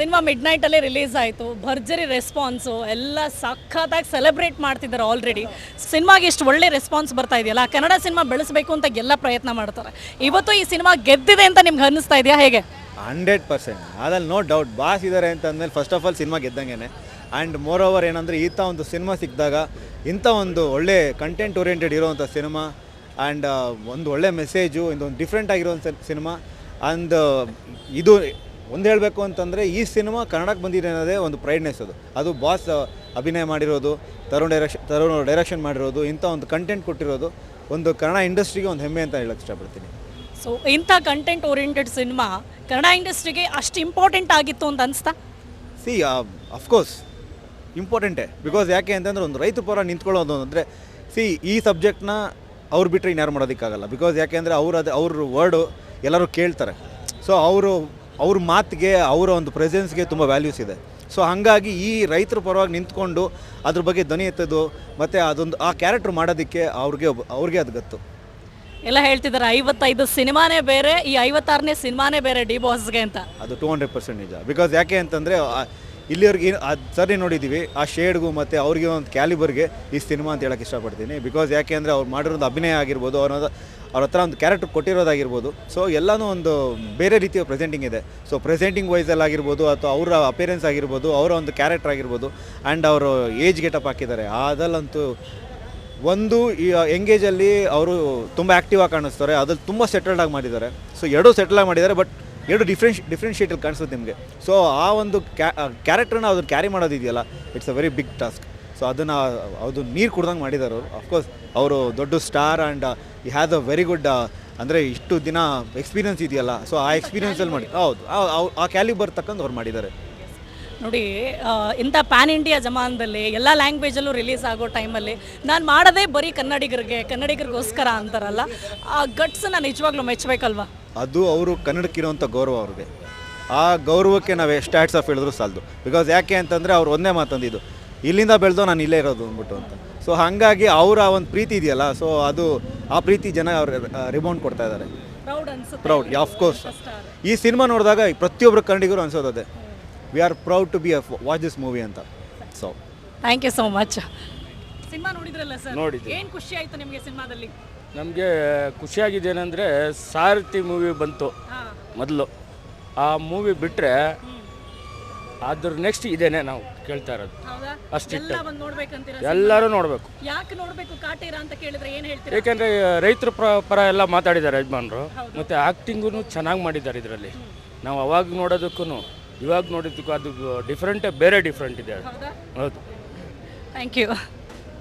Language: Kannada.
ಸಿನಿಮಾ ಮಿಡ್ ನೈಟಲ್ಲೇ ರಿಲೀಸ್ ಆಯಿತು. ಭರ್ಜರಿ ರೆಸ್ಪಾನ್ಸು ಎಲ್ಲ ಸಖತ್ತಾಗಿ ಸೆಲೆಬ್ರೇಟ್ ಮಾಡ್ತಿದ್ದಾರೆ ಆಲ್ರೆಡಿ ಸಿನಿಮಾಗೆ ಇಷ್ಟು ಒಳ್ಳೆ ರೆಸ್ಪಾನ್ಸ್ ಬರ್ತಾ ಇದೆಯಲ್ಲ, ಕನ್ನಡ ಸಿನಿಮಾ ಬೆಳೆಸಬೇಕು ಅಂತ ಎಲ್ಲ ಪ್ರಯತ್ನ ಮಾಡ್ತಾರೆ. ಇವತ್ತು ಈ ಸಿನಿಮಾ ಗೆದ್ದಿದೆ ಅಂತ ನಿಮ್ಗೆ ಅನ್ನಿಸ್ತಾ ಇದೆಯಾ, ಹೇಗೆ? Hundred percent. ಅದ್ರಲ್ಲಿ ನೋ ಡೌಟ್ ಬಾಸ್ ಅಂತ ಅಂದಮೇಲೆ ಫಸ್ಟ್ ಆಫ್ ಆಲ್ ಸಿನಿಮಾ ಗೆದ್ದಂಗೆ ಆ್ಯಂಡ್ ಮೋರ್ ಓವರ್ ಏನಂದರೆ ಇಂಥ ಒಂದು ಸಿನಿಮಾ ಸಿಕ್ಕಿದಾಗ ಇಂಥ ಒಂದು ಒಳ್ಳೆ ಕಂಟೆಂಟ್ ಓರಿಯೆಂಟೆಡ್ ಇರೋವಂಥ ಸಿನಿಮಾ ಆ್ಯಂಡ್ ಒಂದು ಒಳ್ಳೆ ಮೆಸೇಜು ಇದೊಂದು ಡಿಫ್ರೆಂಟ್ ಆಗಿರೋಂಥ ಸಿನಿಮಾ. ಆ್ಯಂಡ್ ಇದು ಒಂದು ಹೇಳಬೇಕು ಅಂತಂದರೆ ಈ ಸಿನಿಮಾ ಕನ್ನಡಕ್ಕೆ ಬಂದಿದೆ ಅನ್ನೋದೇ ಒಂದು ಪ್ರೈಡ್ನೆಸ್ ಅದು ಅದು ಬಾಸ್ ಅಭಿನಯ ಮಾಡಿರೋದು ತರುಣ್ ಡೈರೆಕ್ಷನ್ ತರುಣ್ ಡೈರೆಕ್ಷನ್ ಮಾಡಿರೋದು ಇಂಥ ಒಂದು ಕಂಟೆಂಟ್ ಕೊಟ್ಟಿರೋದು ಒಂದು ಕನ್ನಡ ಇಂಡಸ್ಟ್ರಿಗೆ ಒಂದು ಹೆಮ್ಮೆ ಅಂತ ಹೇಳಕ್ಕೆ ಇಷ್ಟಪಡ್ತೀನಿ. ಸೊ ಇಂಥ ಕಂಟೆಂಟ್ ಓರಿಯೆಂಟೆಡ್ ಸಿನಿಮಾ ಕನ್ನಡ ಇಂಡಸ್ಟ್ರಿಗೆ ಅಷ್ಟು ಇಂಪಾರ್ಟೆಂಟ್ ಆಗಿತ್ತು ಅಂತ ಅನಿಸ್ತಾ? ಸಿ ಅಫ್ಕೋರ್ಸ್ ಇಂಪಾರ್ಟೆಂಟೇ ಬಿಕಾಸ್ ಯಾಕೆ ಅಂತಂದರೆ ಒಂದು ರೈತ ಪರ ನಿಂತ್ಕೊಳ್ಳೋದು ಅಂದರೆ ಸಿ ಈ ಸಬ್ಜೆಕ್ಟ್ನ ಅವ್ರು ಬಿಟ್ಟರೆ ಇನ್ಯಾರು ಮಾಡೋದಕ್ಕಾಗಲ್ಲ. ಬಿಕಾಸ್ ಯಾಕೆ ಅಂದರೆ ಅವ್ರು ಅದು ಅವ್ರ ವರ್ಡು ಎಲ್ಲರೂ ಕೇಳ್ತಾರೆ. ಸೊ ಅವರು ಅವ್ರ ಮಾತಿಗೆ ಅವರ ಒಂದು ಪ್ರೆಸೆನ್ಸ್ಗೆ ತುಂಬ ವ್ಯಾಲ್ಯೂಸ್ ಇದೆ. ಸೊ ಹಾಗಾಗಿ ಈ ರೈತರ ಪರವಾಗಿ ನಿಂತ್ಕೊಂಡು ಅದ್ರ ಬಗ್ಗೆ ಧ್ವನಿ ಎತ್ತದು ಮತ್ತು ಅದೊಂದು ಆ ಕ್ಯಾರೆಕ್ಟರ್ ಮಾಡೋದಕ್ಕೆ ಅವ್ರಿಗೆ ಅವ್ರಿಗೆ ಅದು ಗೊತ್ತು. ಎಲ್ಲ ಹೇಳ್ತಿದ್ದಾರೆ ಐವತ್ತೈದು ಸಿನಿಮಾನೇ ಬೇರೆ ಈ ಐವತ್ತಾರನೇ ಸಿನಿಮಾನೇ ಬೇರೆ ಡಿ ಬಾಸ್ಗೆ ಅಂತ. ಅದು ಟೂ ಹಂಡ್ರೆಡ್ ಪರ್ಸೆಂಟ್ ನಿಜ. ಬಿಕಾಸ್ ಯಾಕೆ ಅಂತಂದರೆ ಇಲ್ಲಿವರೆಗೆ ಅದು ಸರಿ ನೋಡಿದ್ದೀವಿ. ಆ ಶೇಡ್ಗೂ ಮತ್ತು ಅವ್ರಿಗೆ ಒಂದು ಕ್ಯಾಲಿಬರ್ಗೆ ಈ ಸಿನಿಮಾ ಅಂತ ಹೇಳಕ್ಕೆ ಇಷ್ಟಪಡ್ತೀನಿ. ಬಿಕಾಸ್ ಯಾಕೆ ಅಂದರೆ ಅವ್ರು ಮಾಡಿರೋದು ಅಭಿನಯ ಆಗಿರ್ಬೋದು, ಅವ್ರ ಅವ್ರ ಹತ್ರ ಒಂದು ಕ್ಯಾರೆಕ್ಟರ್ ಕೊಟ್ಟಿರೋದಾಗಿರ್ಬೋದು. ಸೊ ಎಲ್ಲನೂ ಒಂದು ಬೇರೆ ರೀತಿಯ ಪ್ರೆಸೆಂಟಿಂಗ್ ಇದೆ. ಸೊ ಪ್ರೆಸೆಂಟಿಂಗ್ ವೈಸಲ್ಲಿ ಆಗಿರ್ಬೋದು ಅಥವಾ ಅವರ ಅಪೇರೆನ್ಸ್ ಆಗಿರ್ಬೋದು, ಅವರ ಒಂದು ಕ್ಯಾರೆಕ್ಟರ್ ಆಗಿರ್ಬೋದು ಆ್ಯಂಡ್ ಅವರು ಏಜ್ ಗೆಟಪ್ ಹಾಕಿದ್ದಾರೆ. ಅದಲ್ಲಂತೂ ಒಂದು ಈ ಎಂಗೇಜಲ್ಲಿ ಅವರು ತುಂಬ ಆ್ಯಕ್ಟಿವ್ ಆಗಿ ಕಾಣಿಸ್ತಾರೆ. ಅದ್ರಲ್ಲಿ ತುಂಬ ಸೆಟಲ್ಡ್ ಆಗಿ ಮಾಡಿದ್ದಾರೆ. ಸೊ ಎರಡೂ ಸೆಟಲ್ ಆಗಿ ಮಾಡಿದ್ದಾರೆ ಬಟ್ ಎರಡು ಡಿಫ್ರೆನ್ ಡಿಫ್ರೆನ್ಷಿಯೇಟಲ್ಲಿ ಕಾಣಿಸುತ್ತೆ ನಿಮಗೆ. ಸೊ ಆ ಒಂದು ಕ್ಯಾರೆಕ್ಟರ್ನ ಅದನ್ನು carry ಮಾಡೋದಿದೆಯಲ್ಲ it's a very big task so ಅದನ್ನು ಅದು ನೀರು ಕುಡ್ದಂಗೆ ಮಾಡಿದ್ದಾರೆ ಅವರು. ಅಫ್ಕೋರ್ಸ್ ಅವರು ದೊಡ್ಡ star and he has a very good ಅಂದರೆ ಇಷ್ಟು ದಿನ ಎಕ್ಸ್ಪೀರಿಯನ್ಸ್ ಇದೆಯಲ್ಲ ಸೊ ಆ ಎಕ್ಸ್ಪೀರಿಯನ್ಸಲ್ಲಿ ಮಾಡಿ ಹೌದು ಆ- ಕ್ಯಾಲಿಬರ್ ತಕ್ಕಂದು ಅವ್ರು ಮಾಡಿದ್ದಾರೆ ನೋಡಿ ಇಂಥ ಪ್ಯಾನ್ ಇಂಡಿಯಾ ಜಮಾನದಲ್ಲಿ ಎಲ್ಲ ಲ್ಯಾಂಗ್ವೇಜಲ್ಲೂ ರಿಲೀಸ್ ಆಗೋ ಟೈಮಲ್ಲಿ ನಾನು ಮಾಡೋದೇ ಬರೀ ಕನ್ನಡಿಗರಿಗೆ ಕನ್ನಡಿಗರಿಗೋಸ್ಕರ ಅಂತಾರಲ್ಲ ಆ ಗಟ್ಸನ್ನ ನಿಜವಾಗ್ಲೂ ಮೆಚ್ಚಬೇಕಲ್ವಾ ಅದು ಅವರು ಕನ್ನಡಕ್ಕಿರೋಂಥ ಗೌರವ ಅವ್ರಿಗೆ. ಆ ಗೌರವಕ್ಕೆ ನಾವು ಎಷ್ಟು ಹ್ಯಾಟ್ಸ್ ಆಫ್ ಹೇಳಿದ್ರು ಸಾಲದು. ಬಿಕಾಸ್ ಯಾಕೆ ಅಂತಂದರೆ ಅವ್ರು ಒಂದೇ ಮಾತಂದಿದ್ದು ಇಲ್ಲಿಂದ ಬೆಳೆದೋ ನಾನು ಇಲ್ಲೇ ಇರೋದು ಅಂದ್ಬಿಟ್ಟು ಅಂತ. ಸೊ ಹಾಗಾಗಿ ಅವರ ಒಂದು ಪ್ರೀತಿ ಇದೆಯಲ್ಲ ಸೊ ಅದು ಆ ಪ್ರೀತಿ ಜನ ಅವ್ರು ರಿಬೌಂಡ್ ಕೊಡ್ತಾ ಇದ್ದಾರೆ. Proud of course of course ಈ ಸಿನಿಮಾ ನೋಡಿದಾಗ ಪ್ರತಿಯೊಬ್ಬರು ಕನ್ನಡಿಗರು ಅನ್ಸೋದೇ we are proud to be watch this movie ಅಂತ. So thank you so much cinema ನೋಡಿದ್ರಲ್ಲ ಸರ್? ನೋಡಿದ್ದೆ. ಏನು ಖುಷಿ ಆಯ್ತು ನಿಮಗೆ ಸಿನಿಮಾದಲ್ಲಿ? ನಮಗೆ ಖುಷಿಯಾಗಿದ್ದೇನೆಂದರೆ ಸಾರಥಿ ಮೂವಿ ಬಂತು ಹಾಂ. ಮೊದಲು. ಆ ಮೂವಿ ಬಿಟ್ಟರೆ ಅದ್ರ ನೆಕ್ಸ್ಟ್ ಇದೇನೆ ನಾವು ಕೇಳ್ತಾ ಇರೋದು. ಹೌದಾ? ಅಷ್ಟಿಟ್ಟು ಎಲ್ಲ ಬಂದು ನೋಡ್ಬೇಕಂತೀರ ಎಲ್ಲರೂ ನೋಡಬೇಕು. ಯಾಕೆ ನೋಡ್ಬೇಕು? ಕಾಟೇರ ಅಂತ ಕೇಳಿದ್ರೆ ಏನು ಹೇಳ್ತೀರಾ? ಏಕೆಂದರೆ ರೈತರ ಪ್ರ ಪರ ಎಲ್ಲ ಮಾತಾಡಿದ್ದಾರೆ ಯಜಮಾನರು. ಮತ್ತು ಆ್ಯಕ್ಟಿಂಗೂ ಚೆನ್ನಾಗಿ ಮಾಡಿದ್ದಾರೆ ಇದರಲ್ಲಿ. ನಾವು ಅವಾಗ ನೋಡೋದಕ್ಕೂ ಇವಾಗ ನೋಡಿದ್ದಕ್ಕೂ ಅದು ಡಿಫ್ರೆಂಟೇ ಬೇರೆ ಡಿಫ್ರೆಂಟ್ ಇದೆ ಅದು. ಹೌದಾ? ಹೌದು. Thank you